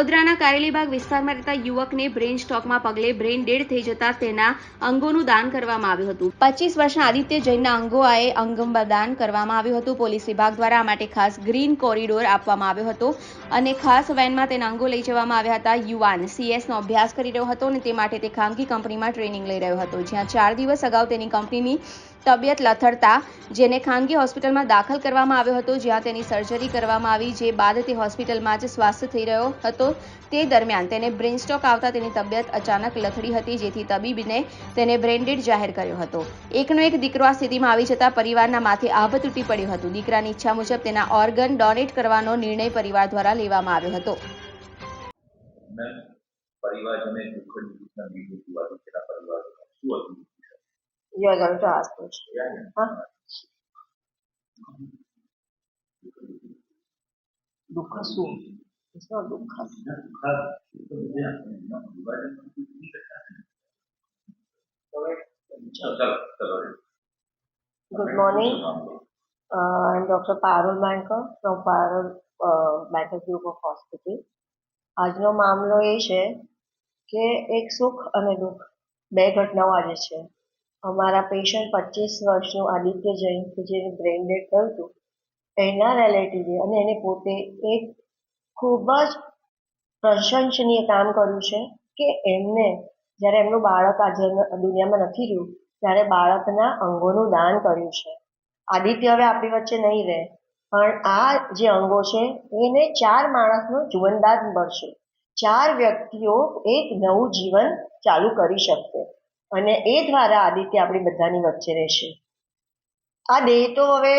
વડોદરાના કારેલીબાગ વિસ્તારમાં રહેતા યુવકને બ્રેન સ્ટોકમાં પગલે બ્રેન ડેડ થઈ જતા તેના અંગોનું દાન કરવામાં આવ્યું હતું. પચીસ વર્ષના આદિત્ય જૈનના અંગોએ અંગમ દાન કરવામાં આવ્યું હતું. પોલીસ વિભાગ દ્વારા આ માટે ખાસ ગ્રીન કોરિડોર આપવામાં આવ્યો હતો અને ખાસ વેનમાં તેના અંગો લઈ જવામાં આવ્યા હતા. યુવાન સીએસનો અભ્યાસ કરી રહ્યો હતો અને તે માટે તે ખાનગી કંપનીમાં ટ્રેનિંગ લઈ રહ્યો હતો. જ્યાં ચાર દિવસ અગાઉ તેની કંપનીની તબિયત લથડતા, જેને ખાનગી હોસ્પિટલમાં દાખલ કરવામાં આવ્યો હતો, જ્યાં તેની સર્જરી કરવામાં આવી, જે બાદ તે હોસ્પિટલમાં જ સ્વાસ્થ્ય થઈ રહ્યો હતો. તે દરમિયાન તેને બ્રેન સ્ટ્રોક આવતા તેની તબિયત અચાનક લથડી હતી, જેથી તબીબને તેને બ્રેન્ડેડ જાહેર કર્યો હતો. એકનો એક દીકરો આ સ્થિતિમાં આવી જતા પરિવારના માથે આભ તૂટી પડ્યું હતું. દીકરાની ઈચ્છા મુજબ તેના ઓર્ગન ડોનેટ કરવાનો નિર્ણય પરિવાર દ્વારા લેવામાં આવ્યો હતો. પરિવારજને દુઃખદ ઘટના લીધી આદિત્યના શું હતું? You are going to ask me. Huh? શું It's not ચાલો Good morning. Uh, I'm Dr. Parul Banker from Parul uh, Banker Group of Hospital. આજનો મામલો એ છે કે એક સુખ અને દુઃખ બે ઘટનાઓ આજે છે અમારા પેશન્ટ પચીસ વર્ષનું આદિત્ય જૈન કે જેનું બ્રેઇન ડેડ થયું હતું. એના રિલેટિવે અને એને પોતે એક ખૂબ જ પ્રશંસનીય કામ કર્યું છે કે એમને જ્યારે એમનું બાળક આજે દુનિયામાં નથી રહ્યું, ત્યારે બાળકના અંગોનું દાન કર્યું છે. આદિત્ય હવે આપણી વચ્ચે નહીં રહે, પણ આ જે અંગો છે, એને ચાર માણસનું જીવનદાન મળશે. ચાર વ્યક્તિઓ એક નવું જીવન ચાલુ કરી શકશે. અને એ દ્વારા આદિત્ય આપણી બધાની વચ્ચે રહેશે. આ દેહ તો હવે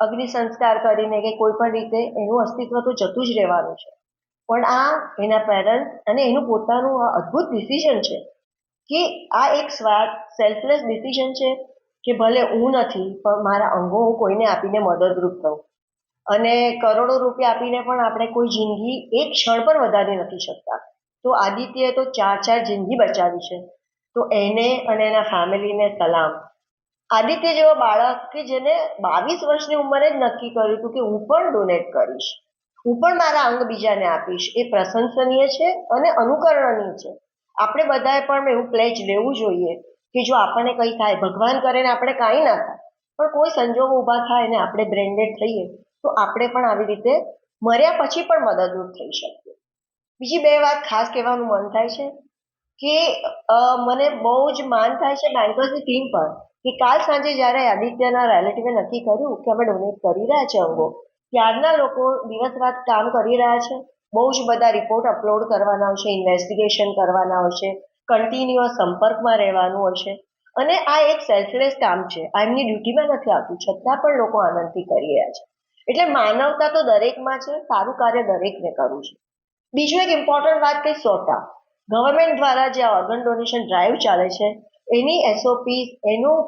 અગ્નિ સંસ્કાર કરીને કે કોઈ પણ રીતે એનું અસ્તિત્વ તો જતું જ રહેવાનું છે. પણ આ એના પેરેન્ટ્સ અને એનું પોતાનું આ અદ્ભુત ડિસિઝન છે કે આ એક સ્વાર્થ સેલ્ફલેસ ડિસિઝન છે કે ભલે હું નથી, પણ મારા અંગો હું કોઈને આપીને મદદરૂપ થઉં. અને કરોડો રૂપિયા આપીને પણ આપણે કોઈ જિંદગી એક ક્ષણ પણ વધારી નથી શકતા. તો આદિત્યએ તો ચાર ચાર જિંદગી બચાવી છે. તો એને અને એના ફેમિલીને સલામ. આદિત્ય જેવો બાળક કે જેને બાવીસ વર્ષની ઉંમરે જ નક્કી કર્યું હતું કે હું પણ ડોનેટ કરીશ. હું પણ મારા અંગ બીજાને આપીશ. એ પ્રશંસનીય છે અને અનુકરણનીય છે. આપણે બધાએ પણ એવું પ્લેજ લેવું જોઈએ કે જો આપણને કંઈ થાય, ભગવાન કરે ને આપણે કાંઈ ના થાય, પણ કોઈ સંજોગો ઊભા થાય ને આપણે બ્રેન્ડેડ થઈએ, તો આપણે પણ આવી રીતે મર્યા પછી પણ મદદરૂપ થઈ શકીએ. બીજી બે વાત ખાસ કહેવાનું મન થાય છે. કે મને બહુ જ માન થાય છે બેંકર્સની ટીમ પર કે કાલ સાંજે જ્યારે આદિત્યના રિલેટિવે નક્કી કર્યું કે અમે ડોનેટ કરી રહ્યા છે અંગો, ત્યારના લોકો દિવસ રાત કામ કરી રહ્યા છે. બહુ જ બધા રિપોર્ટ અપલોડ કરવાના હોય છે ઇન્વેસ્ટિગેશન કરવાના હોય છે કન્ટિન્યુઅસ સંપર્કમાં રહેવાનું હોય છે. અને આ એક સેલ્ફલેસ કામ છે. આ એમની ડ્યુટીમાં નથી આવતું. છતાં પણ લોકો આનંદથી કરી રહ્યા છે. એટલે માનવતા તો દરેકમાં છે, સારું કાર્ય દરેકને કરવું છે. બીજું એક ઇમ્પોર્ટન્ટ વાત કે સોટા ગવર્મેન્ટ દ્વારા જે ઓર્ગન ડોનેશન ડ્રાઈવ ચાલે છે, એની એસઓપી એનું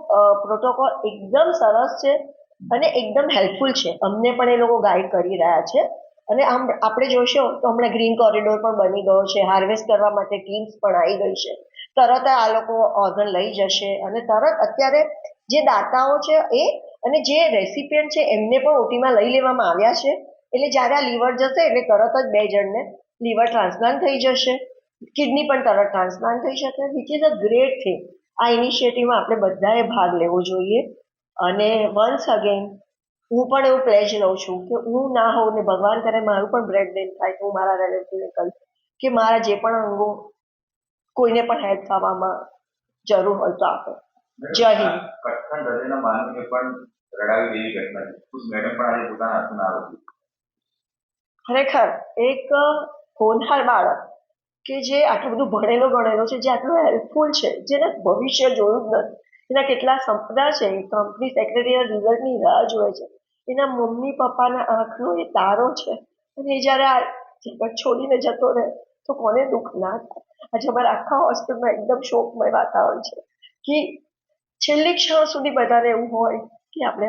પ્રોટોકોલ એકદમ સરસ છે અને એકદમ હેલ્પફુલ છે. અમને પણ એ લોકો ગાઈડ કરી રહ્યા છે. અને આમ આપણે જોશો તો હમણાં ગ્રીન કોરિડોર પણ બની ગયો છે હાર્વેસ્ટ કરવા માટે ટીમ્સ પણ આવી ગઈ છે. તરત આ લોકો ઓર્ગન લઈ જશે અને તરત અત્યારે જે દાતાઓ છે એ અને જે રેસિપિયન્ટ છે એમને પણ ઓટીમાં લઈ લેવામાં આવ્યા છે. એટલે જ્યારે આ લીવર જશે એટલે તરત જ બે જણને લીવર ટ્રાન્સપ્લાન્ટ થઈ જશે. કિડની પણ તરત ટ્રાન્સપ્લાન્ટ થઈ શકે which is a great thing આ ઇનિશિયેટિવમાં આપણે બધાએ ભાગ લેવો જોઈએ. અને વન્સ અગેન હું પણ એવું પ્લેજ લઉં છું કે હું ના હોઉં ને ભગવાન કરે મારું પણ બ્રેડ ડેન થાય તો હું મારા રિલેટિવને કહીશ કે મારા જે પણ અંગો કોઈને પણ હેલ્પ થવામાં જરૂર હોય તો આપે. જય હિન્દ. કટખણ હૃદયના માનવીને પણ રડાવી દેવી ઘટના છે. મેડમ પણ આજે પોતાના હાથમાં આરોપી ખરેખર એક હોનહાર બાળક કે જે આટલું બધું ભણેલો ગણેલો છે, જે આટલું હેલ્પફુલ છે, જેને ભવિષ્ય જોયું જ નથી. એના કેટલા સંપદા છે કંપની સેક્રેટરીના રિઝલ્ટની રાહ જોવે છે. એના મમ્મી પપ્પાના આંખનો એ તારો છે. અને એ જ્યારે આ જગત છોડીને જતો રહે, તો કોને દુઃખ ના થાય? આજે અમારા આખા હોસ્પિટલમાં એકદમ શોકમય વાતાવરણ છે. કે છેલ્લી ક્ષણ સુધી બધાને એવું હોય કે આપણે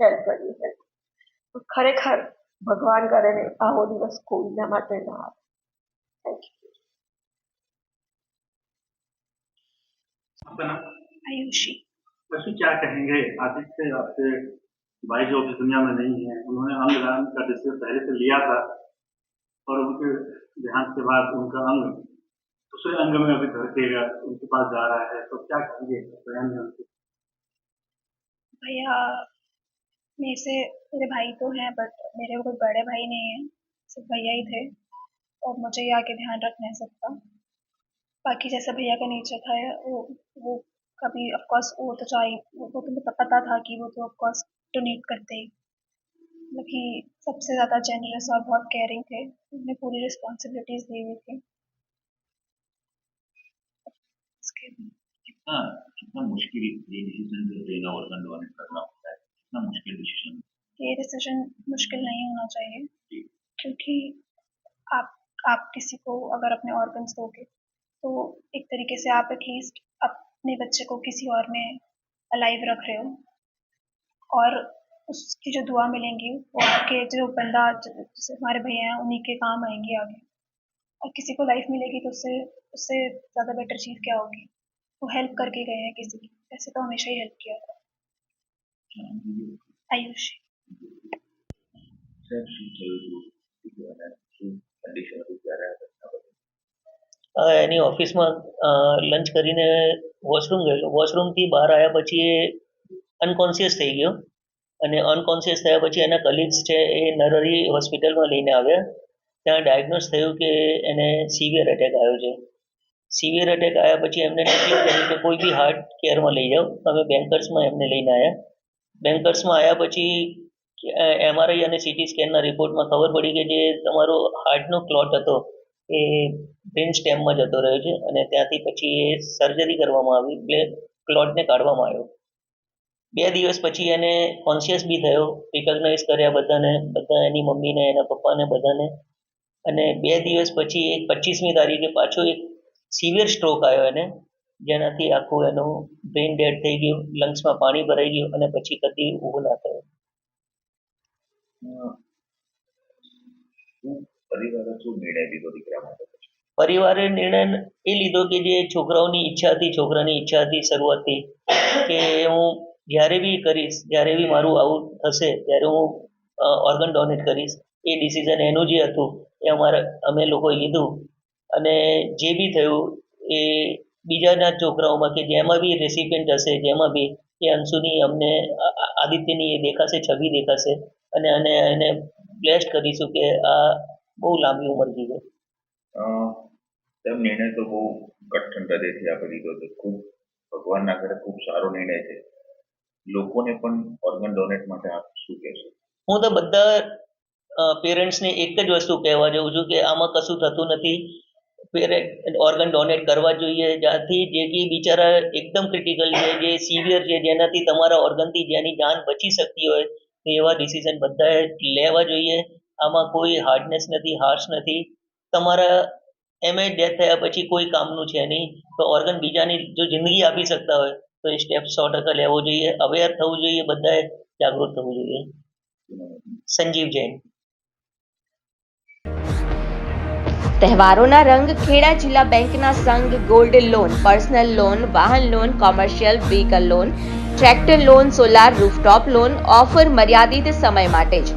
હેલ્પ કરીએ હેલ્પ ખરેખર ભગવાન કરે ને આવો દિવસ કોઈના માટે ના આવે. થેન્ક યુ आपका नाम? आयुषी। वैसे क्या कहेंगे आदित्य आपके भाई जो अभी दुनिया में नहीं है उन्होंने अंगदान का डिसीज़न पहले से लिया था और उनके देहांत के बाद उनका अंग दूसरे अंग में अभी धड़केगा उनके पास जा रहा है तो क्या कहेंगे बयान में उनके? भैया मेरे से मेरे भाई तो हैं बट मेरे कोई बड़े भाई नहीं हैं सिर्फ़ भैया ही थे और मुझे ये आके ध्यान रखना है सबका। बाकी जैसा भैया का नेचर था वो वो कभी ऑफकोर्स वो तो चाहे वो तो मुझे पता था कि वो तो ऑफकोर्स डोनेट करते ही। मतलब कि सबसे ज़्यादा जेनरस और बहुत केयरिंग थे उन्हें पूरी रिस्पॉन्सिबिलिटीज दी हुई थी। कितना कितना मुश्किल ये डिसीज़न जो लेना डोनेट करना होता है कितना मुश्किल डिसीज़न ये डिसीज़न मुश्किल नहीं होना चाहिए क्योंकि आप आप किसी को अगर अपने ऑर्गन्स दोगे तो एक तरीके से आप एटलीस्ट अपने बच्चे को किसी और में अलाइव रख रहे हो और उसकी जो दुआ मिलेंगी वो आपके जो बंदा जैसे हमारे भैया हैं उन्हीं के काम आएँगे आगे और किसी को लाइफ मिलेगी तो उससे उससे ज़्यादा बेटर चीज़ क्या होगी वो हेल्प करके गए हैं किसी की ऐसे तो हमेशा ही हेल्प किया था आयुष सर એની ઓફિસમાં લંચ કરીને વોશરૂમ ગયેલો વોશરૂમથી બહાર આવ્યા પછી એ અનકોન્શિયસ થઈ ગયો. અને અનકોન્શિયસ થયા પછી એના કલીગ્સ છે એ નરરી હોસ્પિટલમાં લઈને આવ્યા. ત્યાં ડાયગ્નોસ થયું કે એને સિવિયર એટેક આવ્યો છે. સિવિયર એટેક આવ્યા પછી એમને નક્કી કર્યું કે કોઈ બી હાર્ટ કેરમાં લઈ જાઓ. અમે બેન્કર્સમાં એમને લઈને આવ્યા. બેન્કર્સમાં આવ્યા પછી એમઆરઆઈ અને સીટી સ્કેનના રિપોર્ટમાં ખબર પડી કે જે તમારો હાર્ટનો ક્લોટ હતો એ બ્રેન સ્ટેમમાં જતો રહ્યો છે અને ત્યાંથી પછી એ સર્જરી કરવામાં આવી એટલે ક્લોટને કાઢવામાં આવ્યો. બે દિવસ પછી એને કોન્શિયસ બી થયો રિકગ્નાઇઝ કર્યા બધાને, બધા એની મમ્મીને, એના પપ્પાને બધાને. અને બે દિવસ પછી એક પચીસમી તારીખે પાછો એક સિવિયર સ્ટ્રોક આવ્યો એને, જેનાથી આખું એનું બ્રેઇન ડેડ થઈ ગયું લંગ્સમાં પાણી ભરાઈ ગયું અને પછી કદી ઊભું ના થયો. પરિવારે શું નિર્ણય લીધો દીકરા માટે પરિવારે નિર્ણય એ લીધો કે જે છોકરાઓની ઈચ્છા હતી, છોકરાની ઈચ્છા હતી શરૂઆતથી, કે હું જ્યારે બી કરીશ, જ્યારે બી મારું આવું થશે, ત્યારે હું ઓર્ગન ડોનેટ કરીશ. એ ડિસિઝન એનું જે હતું. એ અમારા, અમે લોકોએ લીધું. અને જે બી થયું, એ બીજાના છોકરાઓમાં કે જેમાં બી રેસિપિયન્ટ હશે, જેમાં બી, એ અંશુની અમને આદિત્યની એ દેખાશે, છબી દેખાશે. અને અને એને બ્લેસ્ટ કરીશું કે આ બહુ લાંબી ઉંમર જીવે અ, તેમ નિર્ણય તો બહુ કઠણ હૃદયથી આપણે લીધો છે ખૂબ ભગવાનના ઘરે ખૂબ સારો નિર્ણય છે. લોકોને પણ ઓર્ગન ડોનેટ માટે આપ શું કહેશો? હું તો બધા પેરેન્ટ્સને એક જ વસ્તુ કહેવા જાઉં છું કે આમાં કશું થતું નથી. પેરેન્ટ ઓર્ગન ડોનેટ કરવા જોઈએ જ્યાંથી જે કે બિચારા એકદમ ક્રિટિકલ છે જે સિવિયર છે જેનાથી તમારા ઓર્ગનથી જેની જાન બચી શકતી હોય તો એવા ડિસિઝન બધાએ લેવા જોઈએ. આમાં કોઈ હાર્ડનેસ નથી હાર્શ નથી. તમારા એમએ ડેથ થયા પછી કોઈ કામનું છે નહીં. તો ઓર્ગન બીજાની જો જિંદગી આપી શકતા હોય, તો એ સ્ટેપ સો ટકા લેવો જોઈએ. અવેર થવું જોઈએ, બધાએ જાગૃત થવું જોઈએ. સંજીવ જૈન. તહેવારોના રંગ ખેડા જિલ્લા બેંકના Sangh gold loan, personal loan, વાહન loan, commercial vehicle loan, tractor loan, solar rooftop loan, offer મર્યાદિત સમય માટે જ.